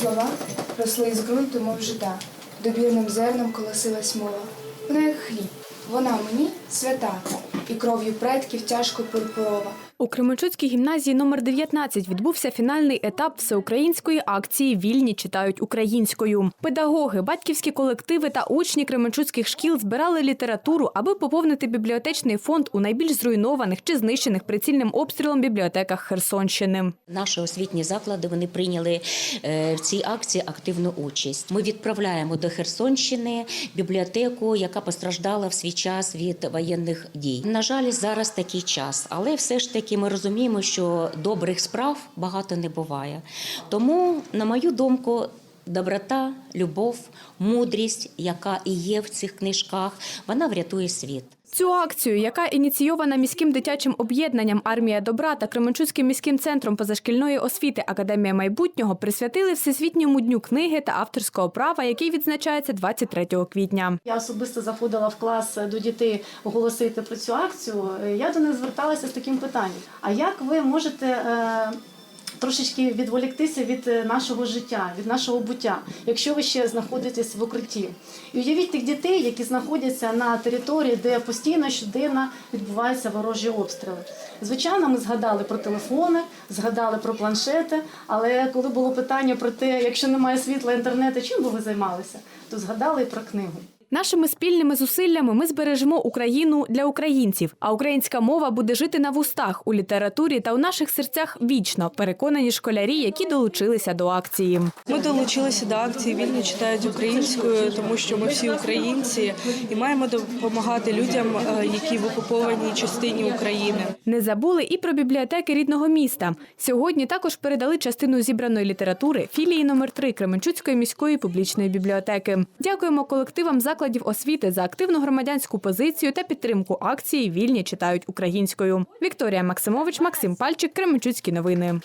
слова росли із ґрунту, мов жита, добірним зерном колосилась мова. Вона як хліб, вона мені свята, і кров'ю предків тяжко пурпурова. У Кременчуцькій гімназії номер 19 відбувся фінальний етап всеукраїнської акції Вільні читають українською. Педагоги, батьківські колективи та учні Кременчуцьких шкіл збирали літературу, аби поповнити бібліотечний фонд у найбільш зруйнованих чи знищених прицільним обстрілом бібліотеках Херсонщини. Наші освітні заклади вони прийняли е, в цій акції активну участь. Ми відправляємо до Херсонщини бібліотеку, яка постраждала в свій час від воєнних дій. На жаль, зараз такий час, але все ж таки ми розуміємо, що добрих справ багато не буває. Тому, на мою думку, доброта, любов, мудрість, яка і є в цих книжках, вона врятує світ. Цю акцію, яка ініційована міським дитячим об'єднанням Армія добра та Кременчуцьким міським центром позашкільної освіти Академія майбутнього, присвятили Всесвітньому дню книги та авторського права, який відзначається 23 квітня. Я особисто заходила в клас до дітей оголосити про цю акцію. Я до них зверталася з таким питанням: а як ви можете е, трошечки відволіктися від е, нашого життя, від нашого буття, якщо ви ще знаходитесь в укритті? І уявіть тих дітей, які знаходяться на території, де постійно щоденно відбуваються ворожі обстріли. Звичайно, ми згадали про телефони, згадали про планшети, але коли було питання про те, якщо немає світла інтернету, чим би ви займалися, то згадали і про книгу. Нашими спільними зусиллями ми збережемо Україну для українців, а українська мова буде жити на вустах у літературі та у наших серцях вічно. Переконані школярі, які долучилися до акції. Ми долучилися до акції Вільно читають українською, тому що ми всі українці і маємо допомагати людям, е, які в окупованій частині України. Не забули і про бібліотеки рідного міста. Сьогодні також передали частину зібраної літератури філії номер 3 Кременчуцької міської публічної бібліотеки. Дякуємо колективам закладів освіти за активну громадянську позицію та підтримку акції Вільні читають українською. Вікторія Максимович, Максим Пальчик, Кременчуцькі новини.